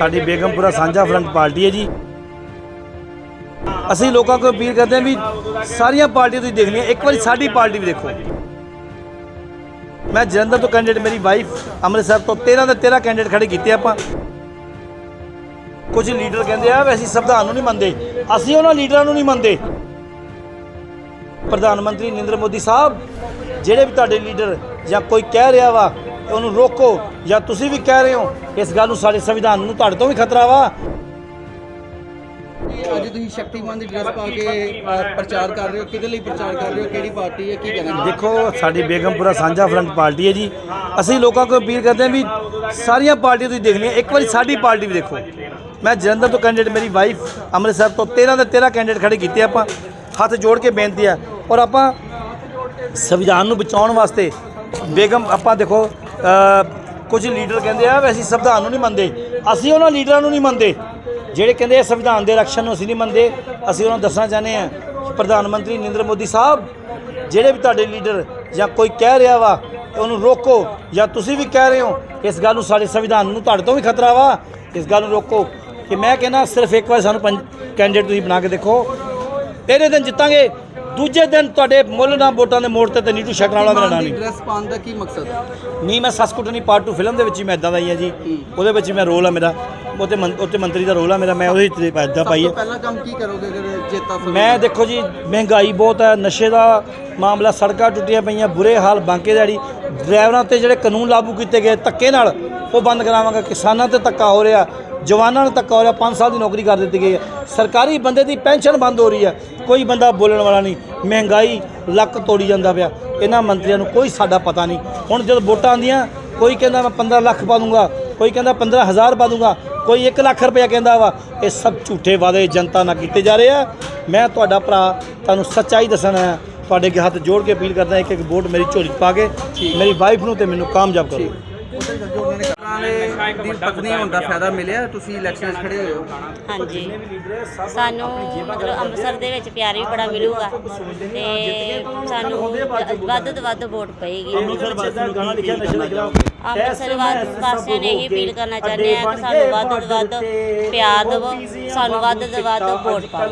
ਸਾਡੀ ਬੇਗਮਪੁਰਾ ਸਾਂਝਾ front party ਹੈ ਜੀ। ਅਸੀਂ ਲੋਕਾਂ ਕੋਲ ਅਪੀਲ ਕਰਦੇ ਹਾਂ ਵੀ ਸਾਰੀਆਂ ਪਾਰਟੀਆਂ ਤੁਸੀਂ ਦੇਖਣੀਆਂ, ਇੱਕ ਵਾਰੀ ਸਾਡੀ ਪਾਰਟੀ ਵੀ ਦੇਖੋ। ਮੈਂ ਜਲੰਧਰ ਤੋਂ ਕੈਂਡੀਡੇਟ ਮੇਰੀ ਵਾਈਫ ਅੰਮ੍ਰਿਤਸਰ ਤੋਂ 13 ਦੇ 13 ਕੈਂਡੀਡੇਟ ਖੜੇ ਕੀਤੇ ਆਪਾਂ। ਕੁਝ ਲੀਡਰ ਕਹਿੰਦੇ ਆ ਵੀ ਅਸੀਂ ਸੰਵਿਧਾਨ ਨੂੰ ਨਹੀਂ ਮੰਨਦੇ। ਅਸੀਂ ਉਹਨਾਂ ਲੀਡਰਾਂ ਨੂੰ ਨਹੀਂ ਮੰਨਦੇ। ਪ੍ਰਧਾਨ ਮੰਤਰੀ ਨਰਿੰਦਰ ਮੋਦੀ ਸਾਹਿਬ, ਜਿਹੜੇ ਵੀ ਤੁਹਾਡੇ ਲੀਡਰ ਜਾਂ ਕੋਈ ਕਹਿ ਰਿਹਾ ਵਾ ਉਹਨੂੰ ਰੋਕੋ। ਜਾਂ ਤੁਸੀਂ ਵੀ ਕਹਿ ਰਹੇ ਹੋ ਇਸ ਗੱਲ ਨੂੰ ਸਾਡੇ ਸੰਵਿਧਾਨ ਨੂੰ ਤੁਹਾਡੇ ਤੋਂ ਵੀ ਖਤਰਾ ਵਾ। ਅੱਜ ਤੁਸੀਂ ਸ਼ਕਤੀਮਾਨ ਦੀ ਡਰੈਸ ਪਾ ਕੇ ਅ, ਪ੍ਰਚਾਰ ਕਰ ਰਹੇ ਹੋ ਕਿਹਦੇ ਲਈ ਪ੍ਰਚਾਰ ਕਰ ਰਹੇ ਹੋ ਕਿਹੜੀ ਪਾਰਟੀ ਹੈ ਕੀ ਕਹਿਣਾ ਦੇਖੋ ਸਾਡੀ ਬੇਗਮਪੁਰਾ ਸਾਂਝਾ ਫਰੰਟ ਪਾਰਟੀ ਹੈ ਜੀ। ਅਸੀਂ ਲੋਕਾਂ ਕੋਲ ਅਪੀਲ ਕਰਦੇ ਹਾਂ ਵੀ ਸਾਰੀਆਂ ਪਾਰਟੀਆਂ ਤੁਸੀਂ ਦੇਖਣੀਆਂ ਇੱਕ ਵਾਰੀ ਸਾਡੀ ਪਾਰਟੀ ਵੀ ਦੇਖੋ। ਮੈਂ ਜਲੰਧਰ ਤੋਂ ਕੈਂਡੀਡੇਟ ਮੇਰੀ ਵਾਈਫ ਅੰਮ੍ਰਿਤਸਰ ਤੋਂ 13 ਦੇ 13 ਕੈਂਡੀਡੇਟ ਖੜੇ ਕੀਤੇ ਆਪਾਂ ਹੱਥ ਜੋੜ ਕੇ ਬੇਨਤੀ ਆ ਔਰ ਆਪਾਂ ਸੰਵਿਧਾਨ ਨੂੰ ਬਚਾਉਣ ਵਾਸਤੇ ਬੇਗਮ ਆਪਾਂ ਦੇਖੋ ਕੁਝ ਲੀਡਰ ਕਹਿੰਦੇ ਆ ਵੀ ਅਸੀਂ ਸੰਵਿਧਾਨ ਨੂੰ ਨਹੀਂ ਮੰਨਦੇ। ਅਸੀਂ ਉਹਨਾਂ ਲੀਡਰਾਂ ਨੂੰ ਨਹੀਂ ਮੰਨਦੇ। ਜਿਹੜੇ ਕਹਿੰਦੇ ਆ, ਸੰਵਿਧਾਨ ਦੇ ਰਕਸ਼ਨ ਨੂੰ ਅਸੀਂ ਨਹੀਂ ਮੰਨਦੇ। ਅਸੀਂ ਉਹਨਾਂ ਨੂੰ ਦੱਸਣਾ ਚਾਹੁੰਦੇ ਆ ਕਿ ਪ੍ਰਧਾਨ ਮੰਤਰੀ ਨਰਿੰਦਰ ਮੋਦੀ ਸਾਹਿਬ, ਜਿਹੜੇ ਵੀ ਤੁਹਾਡੇ ਲੀਡਰ ਜਾਂ ਕੋਈ ਕਹਿ ਰਿਹਾ ਵਾ, ਉਹਨੂੰ ਰੋਕੋ। ਜਾਂ ਤੁਸੀਂ ਵੀ ਕਹਿ ਰਹੇ ਹੋ ਇਸ ਗੱਲ ਨੂੰ ਸਾਡੇ ਸੰਵਿਧਾਨ ਨੂੰ ਤੁਹਾਡੇ ਤੋਂ ਵੀ ਖਤਰਾ ਵਾ। ਇਸ ਗੱਲ ਨੂੰ ਰੋਕੋ ਕਿ ਮੈਂ ਕਹਿੰਦਾ, ਸਿਰਫ ਇੱਕ ਵਾਰ ਸਾਨੂੰ ਕੈਂਡੀਡੇਟ ਤੁਸੀਂ ਬਣਾ ਕੇ ਦੇਖੋ। ਪਹਿਲੇ ਦਿਨ ਜਿੱਤਾਂਗੇ। ਦੂਜੇ ਦਿਨ ਤੁਹਾਡੇ ਮੁੱਲ ਨਾਲ ਵੋਟਾਂ ਦੇ ਮੋੜ ਤੇ ਤੇ ਨੀਟੂ ਸ਼ਕਲ ਵਾਲਾ ਮੇਰਾ ਨਾਂ ਨਹੀਂ। ਡਰੈਸ ਪਾਉਣ ਦਾ ਕੀ ਮਕਸਦ? ਨਹੀਂ ਮੈਂ ਸਸਕੁਟਨੀ ਪਾਰਟ 2 ਫਿਲਮ ਦੇ ਵਿੱਚ ਹੀ ਮੈਂ ਇਦਾਂ ਦਾ ਹੀ ਆ ਜੀ। ਉਹਦੇ ਵਿੱਚ ਮੈਂ ਰੋਲ ਆ ਮੇਰਾ। ਉਹਤੇ ਉੱਤੇ ਮੰਤਰੀ ਦਾ ਰੋਲ ਆ ਮੇਰਾ। ਮੈਂ ਉਹਦੇ ਵਿੱਚ ਇਦਾਂ ਪਾਈ ਹੈ ਪਹਿਲਾ ਕੰਮ ਕੀ ਕਰੋਗੇ ਅਗਰ ਜੇਤਾ ਮੈਂ ਦੇਖੋ ਜੀ ਮਹਿੰਗਾਈ ਬਹੁਤ ਹੈ ਨਸ਼ੇ ਦਾ ਮਾਮਲਾ ਸੜਕਾਂ ਟੁੱਟੀਆਂ ਪਈਆਂ ਬੁਰੇ ਹਾਲ ਬਾਂਕੇ ਦਿਹਾੜੀ। ਡਰਾਈਵਰਾਂ ਤੇ ਜਿਹੜੇ ਕਾਨੂੰਨ ਲਾਗੂ ਕੀਤੇ ਗਏ ਧੱਕੇ ਨਾਲ ਉਹ ਬੰਦ ਕਰਾਵਾਂਗਾ। ਕਿਸਾਨਾਂ ਤੇ ਧੱਕਾ ਹੋ ਰਿਹਾ। ਜਵਾਨਾਂ ਨੂੰ ਧੱਕਾ ਹੋ ਰਿਹਾ 5 ਸਾਲ ਦੀ ਨੌਕਰੀ ਕਰ ਦਿੱਤੀ ਗਈ ਹੈ। ਸਰਕਾਰੀ ਬੰਦੇ ਦੀ ਪੈਨਸ਼ਨ ਬੰਦ ਹੋ ਰਹੀ ਹੈ। ਕੋਈ ਬੰਦਾ ਬੋਲਣ ਵਾਲਾ ਨਹੀਂ। ਮਹਿੰਗਾਈ ਲੱਕ ਤੋੜੀ ਜਾਂਦਾ ਪਿਆ। ਇਹਨਾਂ ਮੰਤਰੀਆਂ ਨੂੰ ਕੋਈ ਸਾਡਾ ਪਤਾ ਨਹੀਂ। ਹੁਣ ਜਦੋਂ ਵੋਟਾਂ ਆਉਂਦੀਆਂ, ਕੋਈ ਕਹਿੰਦਾ ਮੈਂ 15 ਲੱਖ ਪਾ ਦੂੰਗਾ, ਕੋਈ ਕਹਿੰਦਾ 15000 ਪਾ ਦੂੰਗਾ, ਕੋਈ 1 ਲੱਖ ਰੁਪਇਆ ਕਹਿੰਦਾ ਵਾ। ਇਹ ਸਭ ਝੂਠੇ ਵਾਅਦੇ ਜਨਤਾ ਨਾਲ ਕੀਤੇ ਜਾ ਰਹੇ ਆ। ਮੈਂ ਤੁਹਾਡਾ ਭਰਾ ਤੁਹਾਨੂੰ ਸੱਚਾਈ ਦੱਸਣਾ ਹੈ ਤੁਹਾਡੇ ਅੱਗੇ ਹੱਥ ਜੋੜ ਕੇ ਅਪੀਲ ਕਰਦਾ ਇੱਕ ਇੱਕ ਵੋਟ ਮੇਰੀ ਝੋਲੀ ਪਾ ਕੇ, ਮੇਰੀ ਵਾਈਫ ਨੂੰ ਤੇ ਮੈਨੂੰ ਕਾਮਯਾਬ ਕਰੋ। ਜੋ ਉਹਨਾਂ ਨੇ ਕਰਾਂਗੇ ਦੀ ਪਤਨੀ ਹੋਣ ਦਾ ਫਾਇਦਾ ਮਿਲਿਆ ਤੁਸੀਂ ਇਲੈਕਸ਼ਨ 'ਚ ਖੜੇ ਹੋਏ ਹੋ ਹਾਂਜੀ। ਸਾਨੂੰ ਮਤਲਬ ਅੰਮ੍ਰਿਤਸਰ ਦੇ ਵਿੱਚ ਪਿਆਰ ਵੀ ਬੜਾ ਮਿਲੂਗਾ ਤੇ ਸਾਨੂੰ ਵੱਧ ਤੋਂ ਵੱਧ ਵੋਟ ਪਏਗੀ। ਅੰਮ੍ਰਿਤਸਰ ਵਾਸੀਆਂ ਨੂੰ ਗਾਣਾ ਲਿਖਿਆ ਨਸ਼ੇ ਦਾ ਖਿਲਾਫ। ਅੰਮ੍ਰਿਤਸਰ ਵਾਸ- ਵਾਸੀਆਂ ਨੇ ਇਹ ਅਪੀਲ ਕਰਨਾ ਚਾਹੁੰਦੇ ਆ ਕਿ ਸਾਨੂੰ ਵੱਧ ਤੋਂ ਵੱਧ ਪਿਆਰ ਦਿਵੋ ਸਾਨੂੰ ਵੱਧ ਤੋਂ ਵੱਧ ਵੋਟ ਪਾਓ।